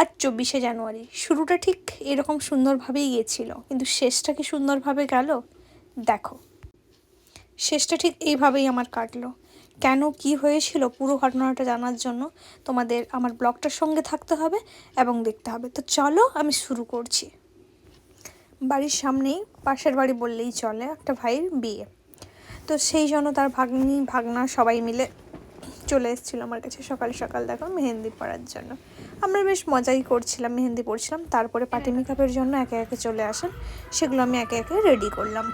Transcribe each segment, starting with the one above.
আজ চব্বিশে জানুয়ারি। শুরুটা ঠিক এরকম সুন্দরভাবেই গিয়েছিল, কিন্তু শেষটা কি সুন্দরভাবে গেল? দেখো। শেষটা ঠিক এইভাবেই আমার কাটলো। কেন, কি হয়েছিল পুরো ঘটনাটা জানার জন্য তোমাদের আমার ব্লগটার সঙ্গে থাকতে হবে এবং দেখতে হবে। তো চলো আমি শুরু করছি। বাড়ির সামনেই, পাশের বাড়ি বললেই চলে একটা ভাইয়ের বিয়ে। তো সেই জন্য তার ভাগ্নি, ভাগনা সবাই মিলে চলে এসেছিল আমার কাছে সকাল সকাল দেখো মেহেন্দি পড়ার জন্য। আমরা বেশ মজাই করছিলাম মেহেন্দি পড়ছিলাম তারপরে পাটি মেকআপের জন্য একে একে চলে আসেন। সেগুলো আমি একে একে রেডি করলাম।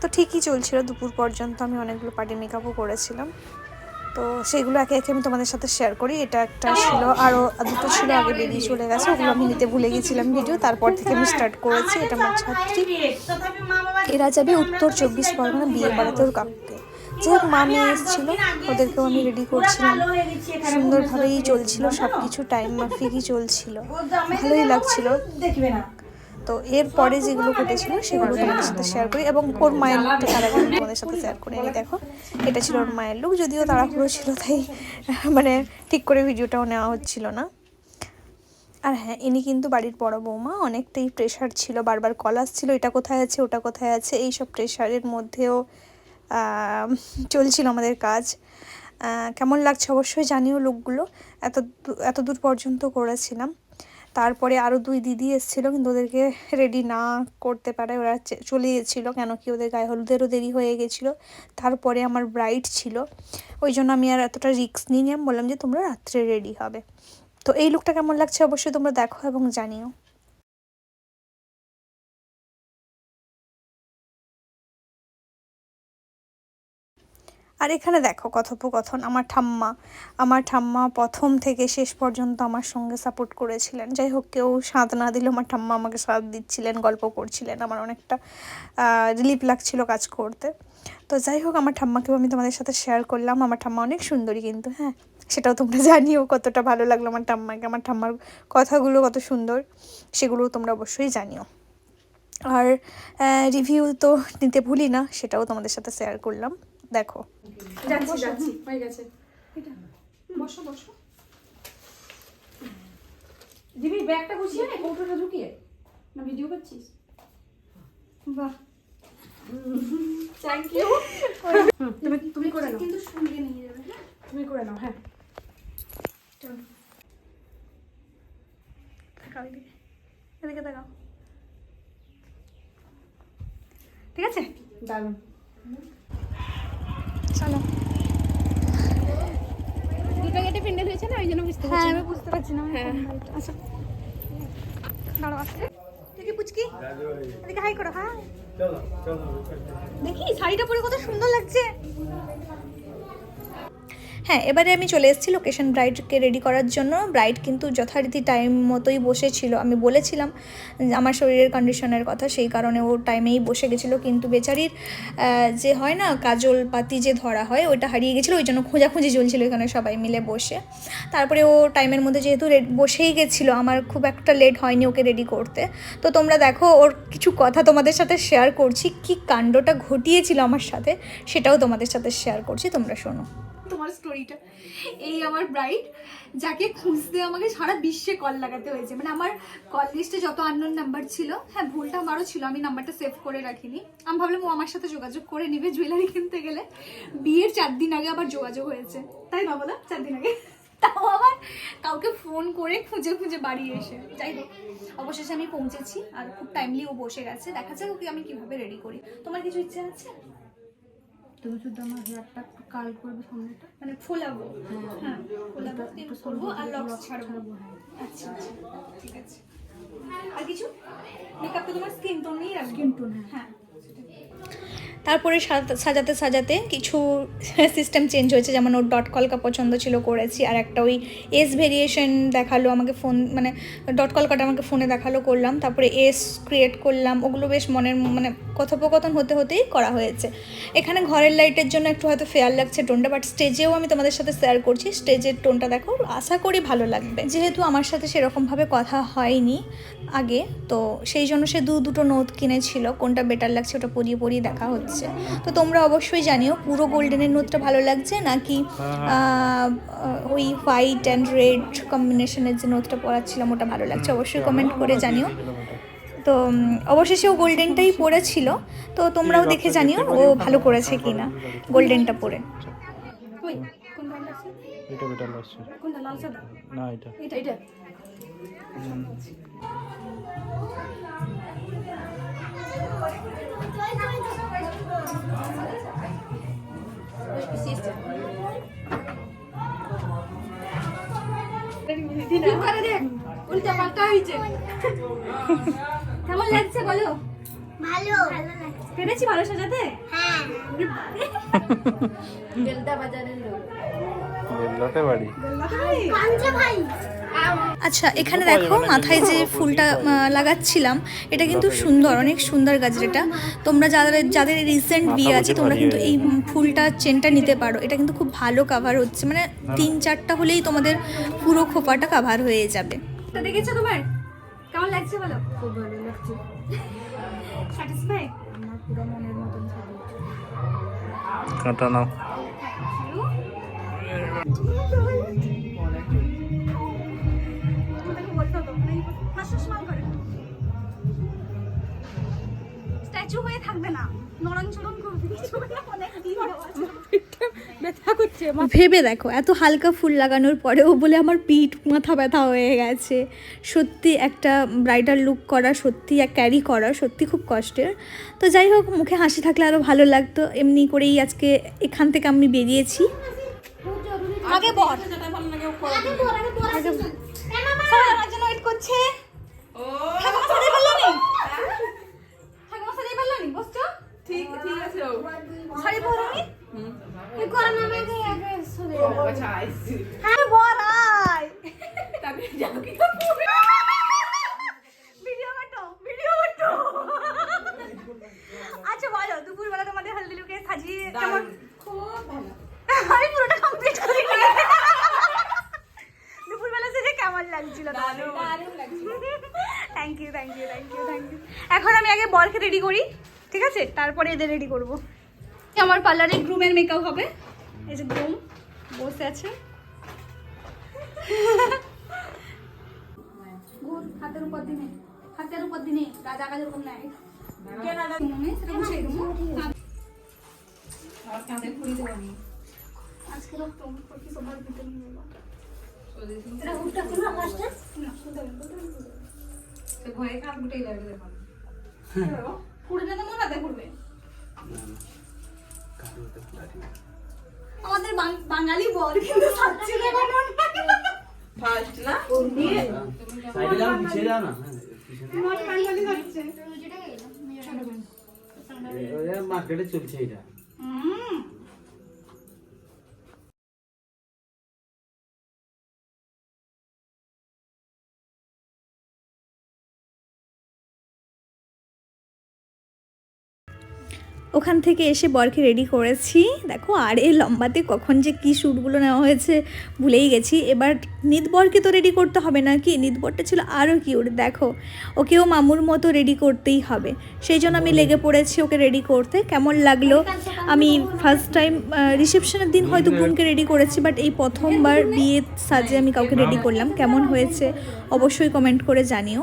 তো ঠিকই চলছিল দুপুর পর্যন্ত আমি অনেকগুলো পার্টি মেকআপও করেছিলাম তো সেগুলো একে একে আমি তোমাদের সাথে শেয়ার করি। এটা একটা ছিল আরও দুটো ছিল আগে বেরিয়ে চলে গেছে ওগুলো আমি নিতে ভুলে গেছিলাম ভিডিও তারপর থেকে আমি স্টার্ট করেছি এটা আমার ছাত্রী। এরা যাবে উত্তর চব্বিশ পরগনা বিয়ে করাতে ওর যাই মামি এসেছিল। ওদেরকেও আমি রেডি করছিলাম। সুন্দরভাবেই চলছিল সব কিছু টাইম মাফিকই চলছিল। ভালোই লাগছিল। তো এরপরে যেগুলো ঘটেছিল, সেগুলো তোমাদের সাথে শেয়ার করি এবং ওর মায়ের লুকটা তার আগে তোমাদের সাথে শেয়ার করে নিই। দেখো, এটা ছিল ওর মায়ের লুক যদিও তাড়াহুড়ো ছিল, তাই মানে ঠিক করে ভিডিওটাও নেওয়া হচ্ছিল না। আর হ্যাঁ ইনি কিন্তু বাড়ির বড় বৌমা, অনেকটাই প্রেশার ছিল, বারবার কল আসছিল, এটা কোথায় আছে, ওটা কোথায় আছে এই সব প্রেশারের মধ্যেও চলছিল আমাদের কাজ। কেমন লাগছে অবশ্যই জানিও লোকগুলো। এত এত দূর পর্যন্ত করেছিলাম। তারপরে আরও দুই দিদি এসেছিল কিন্তু ওদেরকে রেডি না করতে পারে ওরা চলে গেছিল কেন কি ওদের গায়ে হলুদেরও দেরি হয়ে গেছিল। তারপরে আমার ব্রাইট ছিল। ওই জন্য আমি আর এতটা রিস্ক নিয়ে আমি বললাম যে তোমরা রাত্রে রেডি হবে। তো এই লুকটা কেমন লাগছে অবশ্যই তোমরা দেখো এবং জানিও। আর এখানে দেখো কথোপকথন, আমার ঠাম্মা। আমার ঠাম্মা প্রথম থেকে শেষ পর্যন্ত আমার সঙ্গে সাপোর্ট করেছিলেন। যাই হোক, কেউ স্বাদ না দিলেও আমার ঠাম্মা আমাকে স্বাদ দিচ্ছিলেন, গল্প করছিলেন। আমার অনেকটা রিলিফ লাগছিল কাজ করতে। তো যাই হোক, আমার ঠাম্মাকেও আমি তোমাদের সাথে শেয়ার করলাম। আমার ঠাম্মা অনেক সুন্দরী কিন্তু হ্যাঁ? সেটাও তোমরা জানিও কতটা ভালো লাগল আমার ঠাম্মাকে। আমার ঠাম্মার কথাগুলো কত সুন্দর, সেগুলোও তোমরা অবশ্যই জানিও। আর রিভিউ তো নিতে ভুলি না, সেটাও তোমাদের সাথে শেয়ার করলাম। দেখো। যাচ্ছি যাচ্ছি। হয়ে গেছে। বসো বসো। দিবি ব্যাগটা গুছিয়ে নে কৌটোটা ঢুকিয়ে। না ভিডিও করছিস? বাহ। থ্যাংক ইউ তুমি তুমি করে নাও। কিন্তু সঙ্গে নিয়ে যাবে হ্যাঁ? তুমি করে নাও হ্যাঁ। তাকাও এদিকে। এদিকে তাকাও ঠিক আছে? দারুণ চলো দুটো গেটে প্যান্ডেল হয়েছে না? ওই জন্য বুঝতে হ্যাঁ পারছি আমি বুঝতে পারছি না। হ্যাঁ। আচ্ছা। দাঁড়াও আসতে দেখি পুচকি? এদিকে হাই করো হ্যাঁ দেখি শাড়িটা পরে কত সুন্দর লাগছে। হ্যাঁ এবারে আমি চলে এসেছি লোকেশন ব্রাইডকে রেডি করার জন্য। ব্রাইড কিন্তু যথারীতি টাইম মতোই বসেছিল। আমি বলেছিলাম আমার শরীরের কন্ডিশনের কথা, সেই কারণে ও টাইমেই বসে গেছিল। কিন্তু বেচারির যে হয় না, কাজল পাতি যে ধরা হয় ওটা হারিয়ে গেছিল। ওই জন্য খোঁজাখুঁজি চলছিল এখানে সবাই মিলে বসে। তারপরে ও টাইমের মধ্যে যেহেতু বসেই গেছিল, আমার খুব একটা লেট হয়নি ওকে রেডি করতে। তো তোমরা দেখো, ওর কিছু কথা তোমাদের সাথে শেয়ার করছি। কি কাণ্ডটা ঘটিয়েছিল আমার সাথে, সেটাও তোমাদের সাথে শেয়ার করছি। তোমরা শোনো। তোমার স্টোরিটা এই আমার ব্রাইড যাকে খুঁজতে আমাকে সারা বিশ্বে কল লাগাতে হয়েছে। মানে আমার কল লিস্টে যত আননোন নাম্বার ছিল হ্যাঁ ভুলটা আমারও ছিল, আমি নাম্বারটা সেভ করে রাখিনি। আমি ভাবলাম ও আমার সাথে যোগাযোগ করে নিবে জুয়েলারি কিনতে গেলে। বিয়ের চার দিন আগে আবার যোগাযোগ হয়েছে। তাই না? বলো চার দিন আগে। তাও আবার কাউকে ফোন করে খুঁজে খুঁজে বাড়ি এসে। যাই হোক, অবশেষে আমি পৌঁছেছি আর খুব টাইমলি ও বসে গেছে। দেখা যাক ওকে আমি কীভাবে রেডি করি। তোমার কিছু ইচ্ছে আছে? তুমি শুধু আমার হেয়ারটা একটু কাল করবে সামনেটা? মানে ফোলাবো। হ্যাঁ ফোলাবো একটু করব আর লক্স ছাড়বো। আচ্ছা আচ্ছা ঠিক আছে। আর কিছু? মেকআপ তো তোমার স্কিন টোনই রাখবে? স্কিন টোন হ্যাঁ। তারপরে সাজ- সাজাতে সাজাতে কিছু সিস্টেম চেঞ্জ হয়েছে, যেমন ওর ডট কলকা পছন্দ ছিল করেছি, আর একটা ওই এস ভেরিয়েশন দেখাল আমাকে ফোন মানে ডট কলকাটা আমাকে ফোনে দেখাল করলাম, তারপরে এস ক্রিয়েট করলাম, ওগুলো বেশ মনের মানে কথোপকথন হতে হতেই করা হয়েছে। এখানে ঘরের লাইটের জন্য একটু হয়তো ফেয়ার লাগছে টোনটা বাট স্টেজেও আমি তোমাদের সাথে শেয়ার করছি স্টেজের টোনটা দেখো, আশা করি ভালো লাগবে। যেহেতু আমার সাথে সেরকমভাবে কথা হয়নি আগে, তো সেই জন্য সে দু দুটো নোট কিনেছিল, কোনটা বেটার লাগছে ওটা পরিয়ে পরিয়ে দেখা হচ্ছে। লাগছে তো তোমরা অবশ্যই জানিও পুরো গোল্ডেনের নোটটা ভালো লাগছে নাকি ওই হোয়াইট অ্যান্ড রেড কম্বিনেশনের যে নোটটা পরাচ্ছিলাম ওটা ভালো লাগছে অবশ্যই কমেন্ট করে জানিও তো অবশেষে ও গোল্ডেনটাই পরেছিল তো তোমরাও দেখে জানিও ও ভালো করেছে কি না গোল্ডেনটা পরে এটা বেটার লাগছে কোনটা লাল সাদা না এটা এটা এটা করে দেখ উল্টা পাল্টা হয়েছে কেমন লাগছে বলো ভালো। ভালো। পেরেছি ভালো সাজাতে? হ্যাঁ। বেলদা বাজারের লোক। বেল্লাতে বাড়ি। আচ্ছা এখানে দেখো মাথায় যে ফুলটা লাগাচ্ছিলাম এটা কিন্তু সুন্দর অনেক সুন্দর গাজরেটা তোমরা যাদের যাদের রিসেন্ট বিয়ে আছে তোমরা কিন্তু এই ফুলটা চেনটা নিতে পারো। এটা কিন্তু খুব ভালো কাভার হচ্ছে। মানে তিন চারটা হলেই তোমাদের পুরো খোপাটা কাভার হয়ে যাবে। দেখেছ তোমার? কেমন লাগছে বলো? খুব ভালো লাগছে। স্যাটিসফাই আমার পুরো মনের মতন কাঁটা নাও। ভেবে দেখো, এত হালকা ফুল লাগানোর পরেও বলে আমার পিঠ মাথা ব্যথা হয়ে গেছে। সত্যি একটা ব্রাইডাল লুক করা, সত্যি এক ক্যারি করা, সত্যি খুব কষ্টের। তো যাই হোক, মুখে হাসি থাকলে আরও ভালো লাগতো। এমনি করেই আজকে এখান থেকে আমি বেরিয়েছি। আগে বল। আমার জন্য ওয়েট করছে। ঠাকুমা সাজাই পারল নি? ঠাকুমা সাজাই পারল নি? বসছো? ঠিক ঠিক আছে ও। শাড়ি পরো নি? এই করোনা মেঘে আগে সরে আচ্ছা আইসি হ্যাঁ বড়াই তবে যাও কি ভিডিও ভিডিও আচ্ছা বলো দুপুরবেলা তোমাদের হলদি লুকে সাজিয়ে কেমন? খুব ভালো আমি পুরোটা কমপ্লিট করি দুপুরবেলা সেজে কেমন লাগছিল দারুণ দারুণ লাগছে thank you thank you thank you thank you এখন আমি আগে বরকে রেডি করি ঠিক আছে? তারপরে এদের রেডি করব। আমার পার্লারে গ্রুমের মেকআপ হবে। এই যে গ্রুম বসে আছে। ঘুর, হাতের উপর দিনে। হাতের উপর দিনে রাজা কাজের উপর আজকে লোক তো কি সবার ভিতরে আমাদের বাঙালি বর কিন্তু সাচ্ছি ফার্স্ট না? সাইডে যাও পিছিয়ে যাও না। হ্যাঁ, বাঙালি হচ্ছে। মার্কেটে চলছে এটা। ওখান থেকে এসে বরকে রেডি করেছি। দেখো, আর এই লম্বাতে কখন যে কী শ্যুটগুলো নেওয়া হয়েছে ভুলেই গেছি। এবার নিতবরকে তো রেডি করতে হবে না কি? নিতবরটা ছিল আরও কিউট দেখো। ওকেও মামুর মতো রেডি করতেই হবে। সেই জন্য আমি লেগে পড়েছি ওকে রেডি করতে। কেমন লাগল? আমি ফার্স্ট টাইম রিসেপশনের দিন হয়তো বোনকে রেডি করেছি বাট এই প্রথমবার বিয়ে সাজে আমি কাউকে রেডি করলাম। কেমন হয়েছে? অবশ্যই কমেন্ট করে জানিও।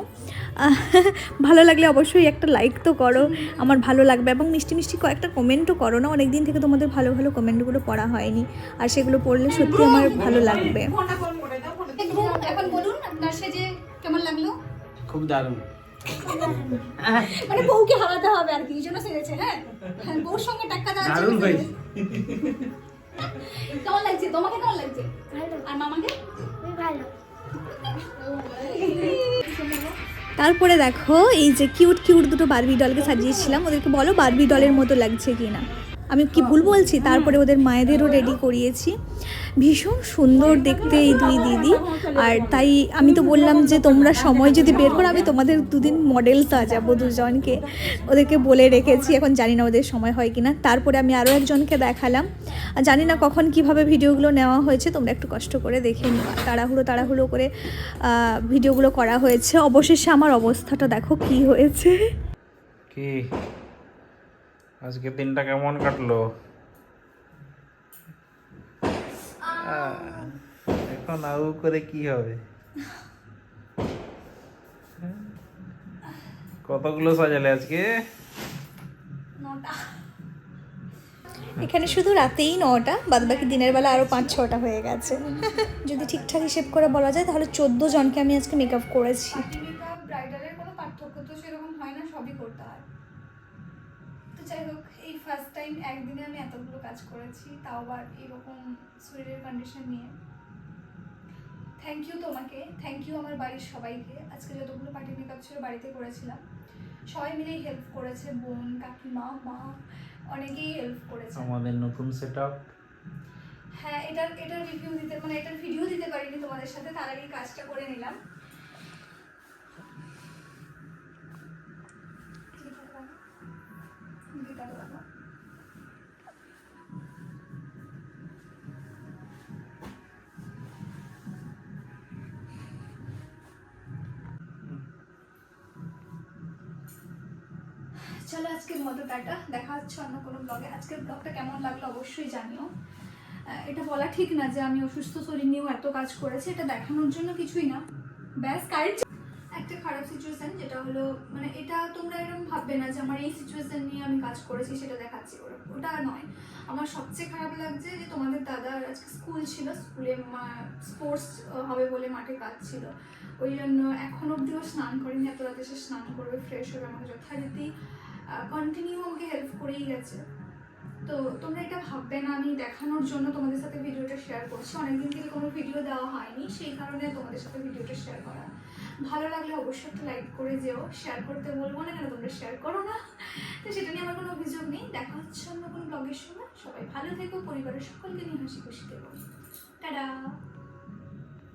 ভালো লাগলে অবশ্যই একটা লাইক তো করো আমার ভালো লাগবে এবং মিষ্টি মিষ্টি কয়েকটা কমেন্টও করো না অনেক দিন থেকে তোমাদের ভালো ভালো কমেন্টগুলো পড়া হয়নি আর সেগুলো পড়লে সত্যি আমার ভালো লাগবে। এখন বলুন আপনার সেজে কেমন লাগল? খুব দারুণ। মানে বউকে হারাতে হবে আর কি এই জন্য সেজেছে হ্যাঁ? হ্যাঁ, বউর সঙ্গে টাক্কা দেওয়ার জন্য কেমন লাগছে? তোমাকে কেমন লাগছে? আর মামাকে? ভালো। তারপরে দেখো, এই যে কিউট কিউট দুটো বারবি ডলকে সাজিয়েছিলাম। ওদেরকে বলো বারবি ডলের মতো লাগছে কি না আমি কি ভুল বলছি? তারপরে ওদের মায়েদেরও রেডি করিয়েছি। ভীষণ সুন্দর দেখতে এই দুই দিদি। আর তাই আমি তো বললাম যে, তোমরা সময় যদি বের করো, আমি তোমাদের দুদিন মডেল সাজাবো দুজনকে। ওদেরকে বলে রেখেছি, এখন জানি না ওদের সময় হয় কিনা। তারপরে আমি আরও একজনকে দেখালাম। আর জানি না কখন কীভাবে ভিডিওগুলো নেওয়া হয়েছে, তোমরা একটু কষ্ট করে দেখে নিও। তাড়াহুড়ো তাড়াহুড়ো করে ভিডিওগুলো করা হয়েছে। অবশেষে আমার অবস্থাটা দেখো কি হয়েছে। কি? আজকে দিনটা কেমন কাটলো? এখন আউ করে কি হবে? কতগুলো সাজালে আজকে? এখানে শুধু রাতেই নটা বাদ বাকি দিনের বেলা আরও পাঁচ, ছটা হয়ে গেছে। যদি ঠিকঠাক হিসেব করে বলা যায়, তাহলে চোদ্দ জনকে আমি আজকে মেকআপ করেছি। করেছি তাও আবার এরকম শরীরের কন্ডিশন নিয়ে। থ্যাংক ইউ তোমাকে থ্যাংক ইউ আমার বাড়ির সবাইকে। আজকে যতগুলো পার্টি মেকআপ ছিল বাড়িতে করেছিলাম। সবাই মিলেই হেল্প করেছে বোন কাকিমা মা অনেকেই হেল্প করেছে। আমাদের নতুন সেট হ্যাঁ এটার এটার রিভিউ দিতে মানে এটার ভিডিও দিতে পারিনি তোমাদের সাথে তার আগে কাজটা করে নিলাম। চলো আজকের মতো টাটা। দেখা হচ্ছে অন্য কোনো ব্লগে আজকের ব্লগটা কেমন লাগল অবশ্যই জানিও। এটা বলা ঠিক না যে আমি অসুস্থ, শরীর নিয়েও এত কাজ করেছি। এটা দেখানোর জন্য কিছুই না। ব্যাস কারেন্ট একটা খারাপ সিচুয়েশন যেটা হলো মানে এটা তোমরা এরকম ভাববে না যে আমার এই সিচুয়েশান নিয়ে আমি কাজ করেছি, সেটা দেখাচ্ছি ওরা ওটা নয়। আমার সবচেয়ে খারাপ লাগছে যে তোমাদের দাদার আজকে স্কুল ছিল। স্কুলে স্পোর্টস হবে বলে মাঠে কাজ ছিল। ওই জন্য এখন অবধিও স্নান করেনি, এত রাতে সে স্নান করবে ফ্রেশ হবে আমাকে যথারীতি কন্টিনিউ আমাকে হেল্প করেই গেছে। তো তোমরা এটা ভাববে না, আমি দেখানোর জন্য তোমাদের সাথে ভিডিওটা শেয়ার করছি। অনেকদিন থেকে কোনো ভিডিও দেওয়া হয়নি, সেই কারণে তোমাদের সাথে ভিডিওটা শেয়ার করা। ভালো লাগলে অবশ্যই একটা লাইক করে যেও। শেয়ার করতে বলব না কেন, তোমরা শেয়ার করো না। তো সেটা নিয়ে আমার কোনো অভিযোগ নেই। দেখা হচ্ছে অন্য কোনো ব্লগের সময়। সবাই ভালো থেকো, পরিবারের সকলকে নিয়ে হাসি খুশি থেকো টাটা!